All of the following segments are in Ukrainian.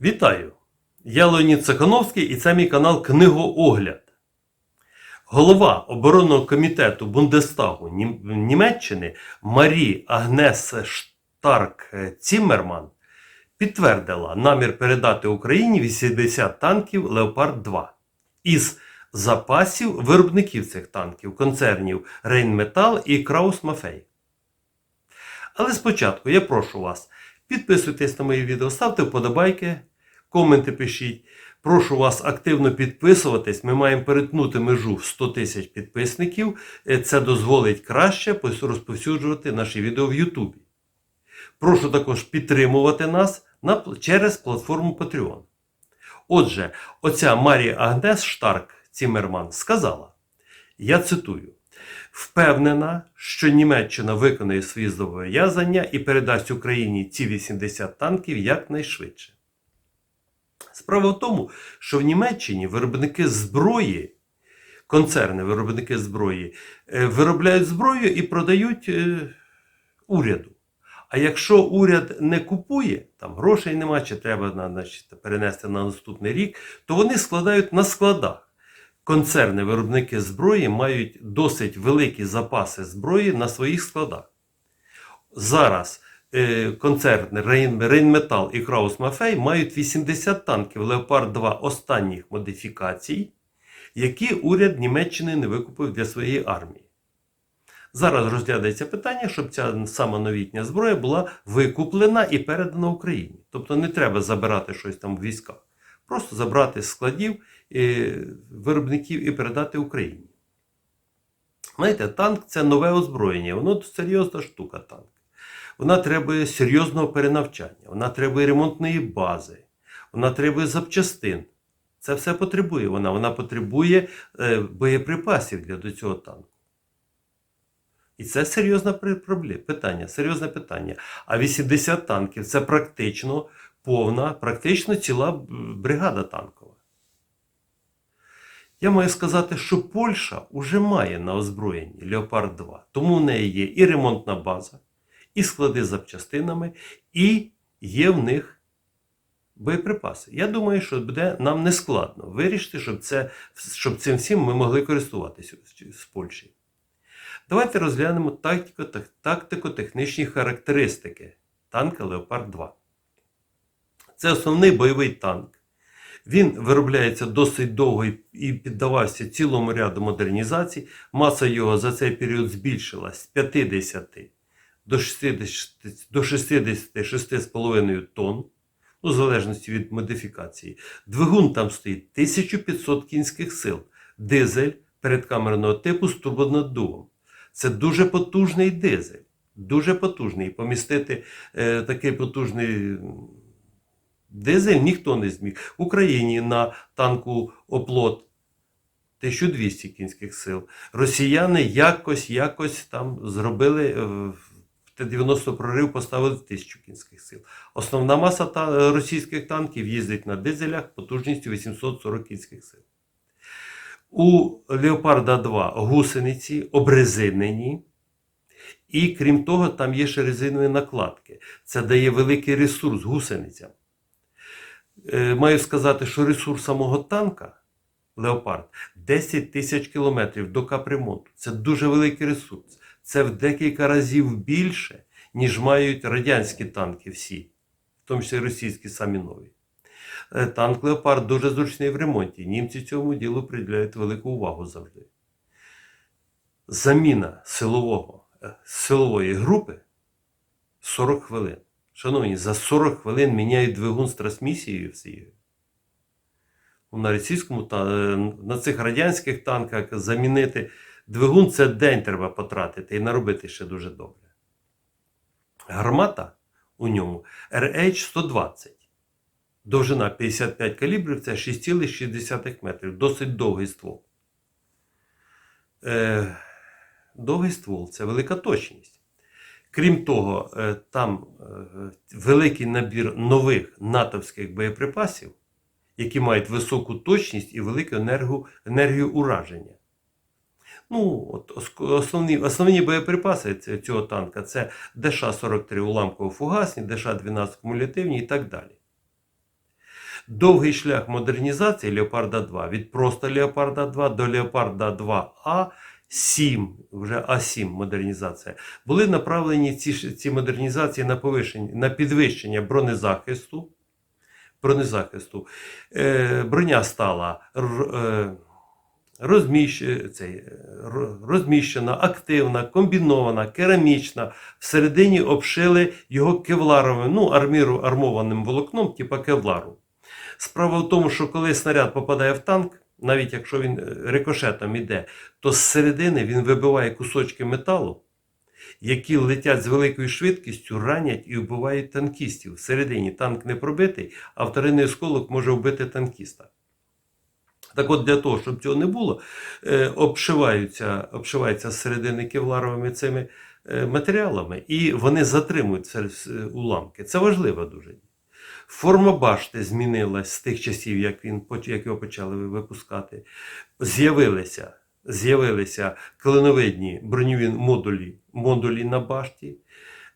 Вітаю! Я Леонід Цехановський і це мій канал Книгоогляд. Голова оборонного комітету Бундестагу Німеччини Марі Агнес Штарк Ціммерман підтвердила намір передати Україні 80 танків Леопард 2 із запасів виробників цих танків концернів Рейнметал і Краус Мафей. Але спочатку я прошу вас, підписуйтесь на мої відео, ставте вподобайки, коменти пишіть. Прошу вас активно підписуватись. Ми маємо перетнути межу в 100 тисяч підписників. Е, Це дозволить краще розповсюджувати наші відео в Ютубі. Прошу також підтримувати нас на, через платформу Patreon. Отже, оця Марія Агнес Штарк Цімерман сказала: я цитую. Впевнена, що Німеччина виконає свої зобов'язання і передасть Україні ці 80 танків якнайшвидше. Справа в тому, що в Німеччині виробники зброї, концерни виробники зброї, е, виробляють зброю і продають е, уряду. А якщо уряд не купує, там грошей нема, чи треба значить, перенести на наступний рік, то вони складають на складах. Концерни виробники зброї мають досить великі запаси зброї на своїх складах. Зараз е, концерни Рейнметал і Краус Мафей мають 80 танків Леопард 2 останніх модифікацій, які уряд Німеччини не викупив для своєї армії. Зараз розглядається питання, щоб ця сама новітня зброя була викуплена і передана Україні. Тобто не треба забирати щось там в військах. Просто забрати складів виробників і передати Україні. Знаєте, танк це нове озброєння, воно серйозна штука танк. Вона требує серйозного перенавчання, вона требує ремонтної бази, вона требує запчастин. Це все потребує вона. Вона потребує е, боєприпасів для до цього танку. І це серйозне питання, серйозне питання. А 80 танків це практично повна, практично ціла бригада танкова. Я маю сказати, що Польща вже має на озброєнні Леопард 2. Тому в неї є і ремонтна база, і склади з запчастинами, і є в них боєприпаси. Я думаю, що буде нам не складно вирішити, щоб, це, щоб цим всім ми могли користуватися з Польщі. Давайте розглянемо тактико- тактико-технічні характеристики танка Леопард 2. Це основний бойовий танк. Він виробляється досить довго і- піддавався цілому ряду модернізацій. Маса його за цей період збільшилась з 50 до 60 до 66,5 тонн, ну, в залежності від модифікації. Двигун там стоїть 1500 кінських сил, дизель передкамерного типу з турбонаддувом. Це дуже потужний дизель. Дуже потужний. Помістити е, такий потужний дизель ніхто не зміг. В Україні на танку оплот 1200 кінських сил. Росіяни якось, якось там зробили е, в Т-90 прорив, поставили 1000 кінських сил. Основна маса та, російських танків їздить на дизелях потужністю 840 кінських сил. У Леопарда 2 гусениці обрезинені. І крім того, там є ще резинові накладки. Це дає великий ресурс гусеницям. Е, Маю сказати, що ресурс самого танка Леопард 10 тисяч кілометрів до капремонту. Це дуже великий ресурс. Це в декілька разів більше, ніж мають радянські танки всі, в тому числі російські самі нові. Е, Танк Леопард дуже зручний в ремонті. Німці цьому ділу приділяють велику увагу завжди. Заміна силового, е, силової групи 40 хвилин. Шановні, за 40 хвилин міняють двигун з трансмісією всією. На російському е, на цих радянських танках замінити двигун це день треба потратити і наробити ще дуже добре. Гармата у ньому RH-120. Довжина 55 калібрів це 6,6 метрів. Досить довгий ствол. Е, довгий ствол це велика точність. Крім того, е, там е, великий набір нових натовських боєприпасів, які мають високу точність і велику енергу, енергію ураження. Ну, от основні, основні боєприпаси цього танка це ДШ-43 уламково-фугасні, ДШ-12 кумулятивні і так далі. Довгий шлях модернізації Леопарда 2 від просто Леопарда 2 до Леопарда 2А 7, вже А7 модернізація, були направлені ці, ці модернізації на, повишення, на підвищення бронезахисту. бронезахисту. Е, броня стала е, розміщ... цей, розміщена, активна, комбінована, керамічна. Всередині обшили його кевларовим, ну, арміру, армованим волокном, типа кевлару. Справа в тому, що коли снаряд попадає в танк, навіть якщо він е, рикошетом іде, то зсередини він вибиває кусочки металу, які летять з великою швидкістю, ранять і вбивають танкістів. Всередині танк не пробитий, а вторинний осколок може вбити танкіста. Так от для того, щоб цього не було, е, обшиваються, обшиваються зсередини кевларовими цими е, матеріалами, і вони затримують уламки. Це важливо дуже. Форма башти змінилась з тих часів, як, він, як його почали випускати. З'явилися, з'явилися клиновидні броньові модулі, модулі на башті.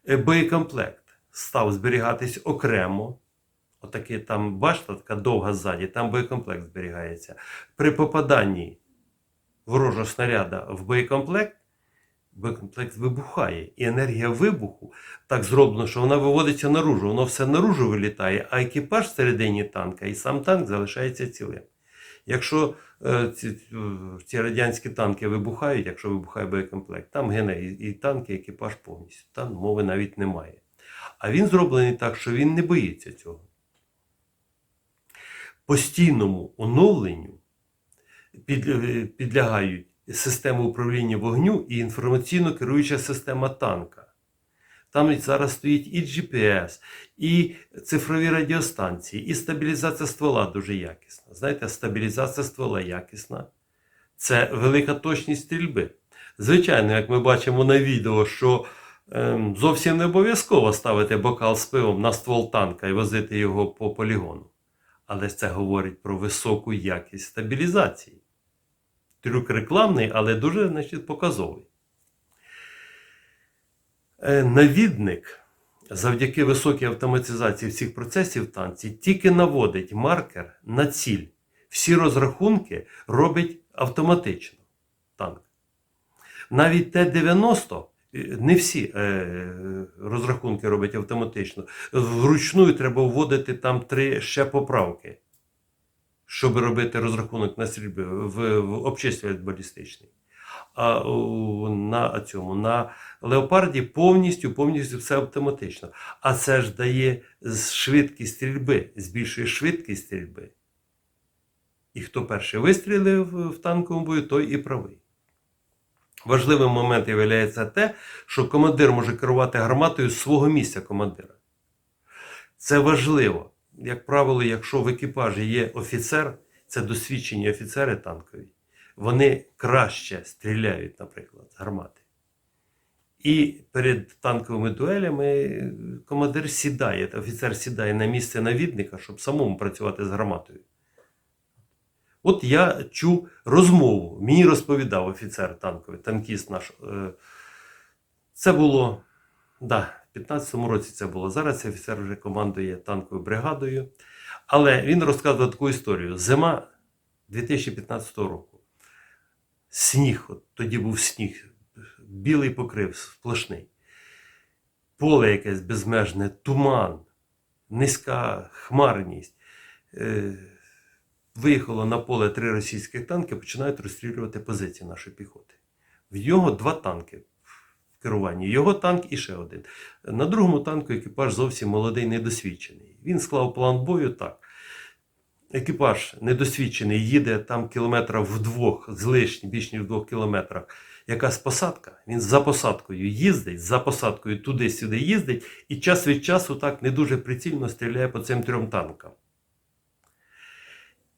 Е, Боєкомплект став зберігатись окремо. Отаке там башта така довга ззаді, там боєкомплект зберігається. При попаданні ворожого снаряда в боєкомплект, боєкомплект вибухає. І енергія вибуху так зроблено, що вона виводиться наружу. Воно все наружу вилітає, а екіпаж всередині танка і сам танк залишається цілим. Якщо е, ці, ці радянські танки вибухають, якщо вибухає боєкомплект, там гине і, і танк, і екіпаж повністю. Там мови навіть немає. А він зроблений так, що він не боїться цього. Постійному оновленню е, підлягають система управління вогню і інформаційно керуюча система танка. Там зараз стоїть і GPS, і цифрові радіостанції, і стабілізація ствола дуже якісна. Знаєте, стабілізація ствола якісна. Це велика точність стрільби. Звичайно, як ми бачимо на відео, що ем, зовсім не обов'язково ставити бокал з пивом на ствол танка і возити його по полігону. Але це говорить про високу якість стабілізації. Трюк рекламний, але дуже значить, показовий. Е, Навідник завдяки високій автоматизації всіх процесів танці тільки наводить маркер на ціль. Всі розрахунки робить автоматично танк. Навіть Т-90 е, не всі е, розрахунки робить автоматично. Вручну треба вводити там три ще поправки, щоб робити розрахунок на стрільби в, в обчислювач балістичний. А на цьому на леопарді повністю повністю все автоматично. А це ж дає швидкість стрільби, збільшує швидкість стрільби. І хто перший вистрілив в танковому бою, той і правий. Важливим моментом є те, що командир може керувати гарматою свого місця командира. Це важливо. Як правило, якщо в екіпажі є офіцер, це досвідчені офіцери танкові, вони краще стріляють, наприклад, з гармати. І перед танковими дуелями командир сідає, офіцер сідає на місце навідника, щоб самому працювати з гарматою. От я чув розмову, мені розповідав офіцер танковий, танкіст наш. е, Це було, да, 15-му році це було. Зараз офіцер вже командує танковою бригадою. Але він розказував таку історію. Зима 2015 року. Сніг, от тоді був сніг, білий покрив, сплошний. Поле якесь безмежне, туман, низька хмарність. Е, Виїхало на поле три російських танки, починають розстрілювати позиції нашої піхоти. В нього два танки керуванні. Його танк і ще один. На другому танку екіпаж зовсім молодий, недосвідчений. Він склав план бою так. Екіпаж недосвідчений їде там кілометра вдвох, з лишнім, більш ніж в двох кілометрах. Якась посадка, він за посадкою їздить, за посадкою туди-сюди їздить, і час від часу так не дуже прицільно стріляє по цим трьом танкам.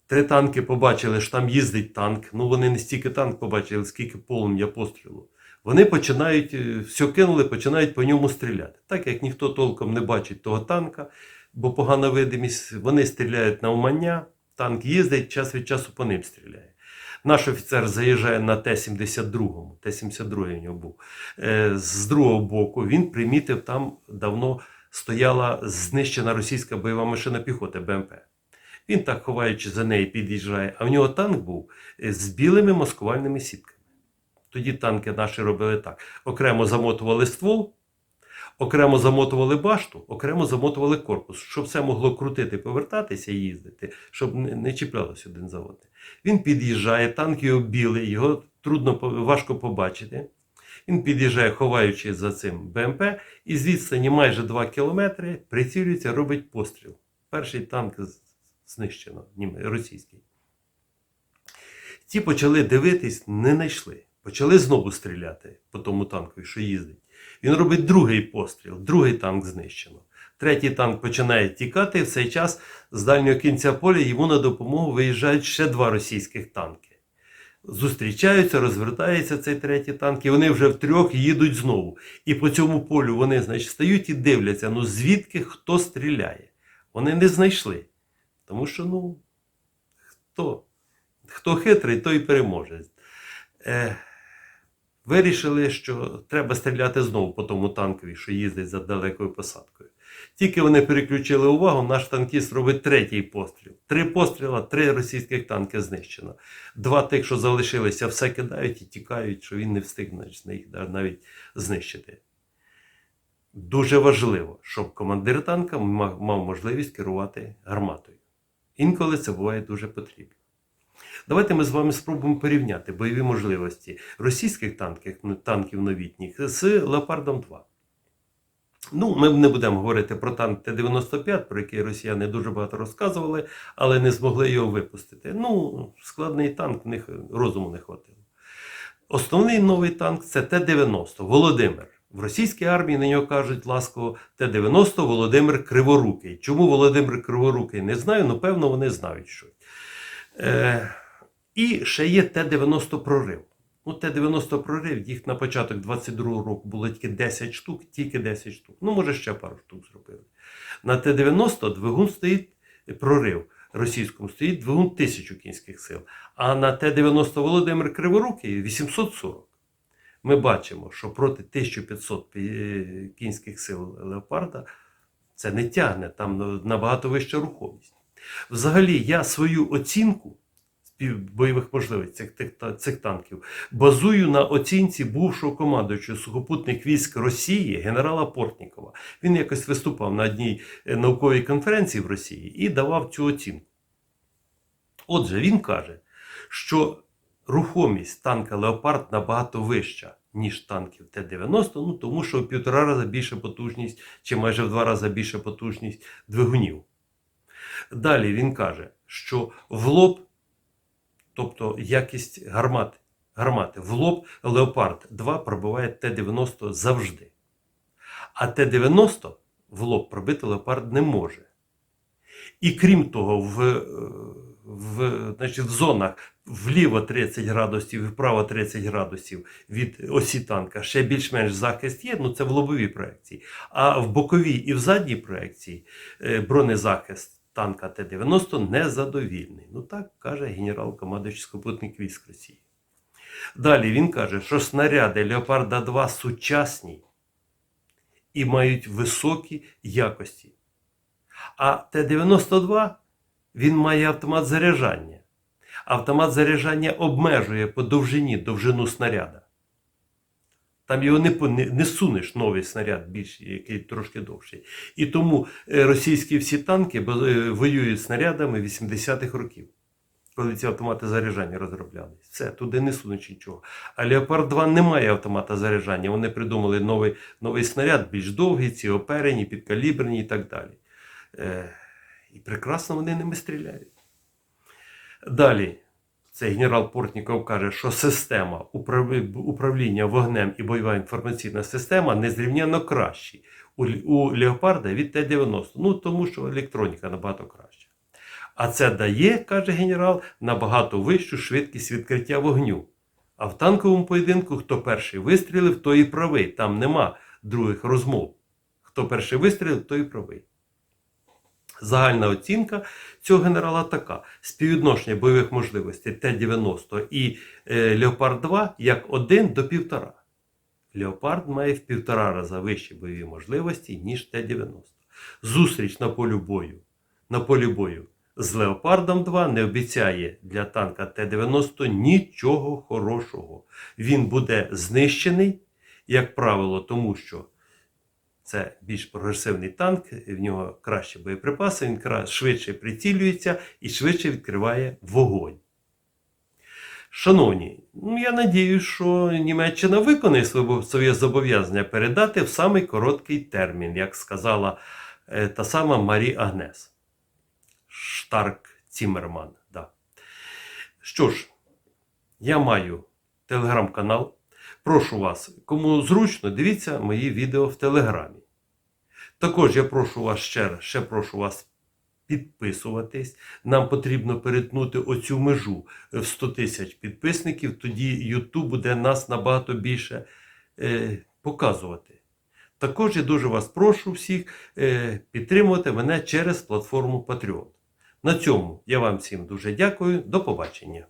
Три танки побачили, що там їздить танк. Ну вони не стільки танк побачили, скільки полум'я пострілу. Вони починають, е, все кинули, починають по ньому стріляти. Так як ніхто толком не бачить того танка, бо погана видимість, вони стріляють на умання, танк їздить, час від часу по ним стріляє. Наш офіцер заїжджає на Т-72, Т-72 у нього був. Е, З другого боку він примітив, там давно стояла знищена російська бойова машина піхоти БМП. Він так ховаючи за неї, під'їжджає, а в нього танк був е, з білими маскувальними сітками. Тоді танки наші робили так: окремо замотували ствол, окремо замотували башту, окремо замотували корпус, щоб все могло крутити, повертатися і їздити, щоб не, чіплялось один за одним. Він під'їжджає, танк його білий, його трудно важко побачити. Він під'їжджає, ховаючи за цим БМП, і з відстані майже 2 кілометри прицілюється, робить постріл. Перший танк знищено, російський. Ті почали дивитись, не знайшли. Почали знову стріляти по тому танку, що їздить. Він робить другий постріл, другий танк знищено. Третій танк починає тікати. В цей час з дальнього кінця поля йому на допомогу виїжджають ще два російських танки. Зустрічаються, розвертається цей третій танк, і вони вже втрьох їдуть знову. І по цьому полю вони, значить, стають і дивляться, ну звідки хто стріляє. Вони не знайшли. Тому що, ну, хто? Хто хитрий, той і переможе. Е, вирішили, що треба стріляти знову по тому танкові, що їздить за далекою посадкою. Тільки вони переключили увагу, наш танкіст робить третій постріл. Три постріла, три російських танки знищено. Два тих, що залишилися, все кидають і тікають, що він не встиг їх навіть знищити. Дуже важливо, щоб командир танка мав можливість керувати гарматою. Інколи це буває дуже потрібно. Давайте ми з вами спробуємо порівняти бойові можливості російських танків, танків новітніх з Леопардом 2. Ну, ми не будемо говорити про танк Т-95, про який росіяни дуже багато розказували, але не змогли його випустити. Ну, складний танк, в них розуму не хватило. Основний новий танк це Т-90 Володимир. В російській армії на нього кажуть ласково Т-90 Володимир Криворукий. Чому Володимир Криворукий? Не знаю, але певно вони знають що. Е, і ще є Т-90 прорив. Ну, Т-90 прорив, їх на початок 22-го року було тільки 10 штук, тільки 10 штук. Ну, може, ще пару штук зробили. На Т-90 двигун стоїть прорив. Російському стоїть двигун 1000 кінських сил. А на Т-90 Володимир Криворукий 840. Ми бачимо, що проти 1500 кінських сил леопарда це не тягне, там набагато вища рухомість. Взагалі, я свою оцінку бойових можливостей цих, цих, цих танків базую на оцінці бувшого командуючого сухопутних військ Росії генерала Портнікова. Він якось виступав на одній е, науковій конференції в Росії і давав цю оцінку. Отже, він каже, що рухомість танка Леопард набагато вища, ніж танків Т-90, ну тому що в півтора рази більша потужність, чи майже в два рази більша потужність двигунів. Далі він каже, що в лоб, тобто якість гармати, гармати в лоб Леопард 2 пробиває Т-90 завжди. А Т-90 в лоб пробити Леопард не може. І крім того, в, е, в, значить, в зонах вліво 30 градусів і вправо 30 градусів від осі танка ще більш-менш захист є, ну це в лобовій проекції. А в боковій і в задній проекції е, бронезахист танка Т-90 незадовільний. Ну так каже генерал командуючий сухопутних військ Росії. Далі він каже, що снаряди Леопарда 2 сучасні і мають високі якості. А Т-92 він має автомат заряджання. Автомат заряджання обмежує по довжині довжину снаряда. Там його не, не, не сунеш новий снаряд, більш, який трошки довший. І тому е, російські всі танки е, воюють снарядами 80-х років, коли ці автомати заряджання розроблялись. Все, туди не сунуть нічого. А Леопард 2 не має автомата заряджання. Вони придумали новий, новий снаряд, більш довгий, ці оперені, підкаліберні і так далі. Е, і прекрасно вони ними стріляють. Далі, цей генерал Портніков каже, що система управління вогнем і бойова інформаційна система незрівнянно кращі у Леопарда від Т-90. Ну, тому що електроніка набагато краща. А це дає, каже генерал, набагато вищу швидкість відкриття вогню. А в танковому поєдинку, хто перший вистрілив, той і правий. Там нема других розмов. Хто перший вистрілив, той і правий. Загальна оцінка цього генерала така: співвідношення бойових можливостей Т-90 і е, Леопард 2 як 1 до 1,5. Леопард має в півтора рази вищі бойові можливості, ніж Т-90. Зустріч на полі бою. На полі бою з Леопардом 2 не обіцяє для танка Т-90 нічого хорошого. Він буде знищений, як правило, тому що це більш прогресивний танк, в нього кращі боєприпаси, він швидше прицілюється і швидше відкриває вогонь. Шановні, ну я надію, що Німеччина виконає своє- зобов'язання передати в самий короткий термін, як сказала е, та сама Марі Агнес. Штарк Цімерман. Да. Що ж, я маю телеграм-канал. Прошу вас, кому зручно, дивіться мої відео в Телеграмі. Також я прошу вас ще раз, ще прошу вас підписуватись. Нам потрібно перетнути оцю межу в 100 тисяч підписників, тоді YouTube буде нас набагато більше е, показувати. Також я дуже вас прошу всіх е, підтримувати мене через платформу Patreon. На цьому я вам всім дуже дякую. До побачення.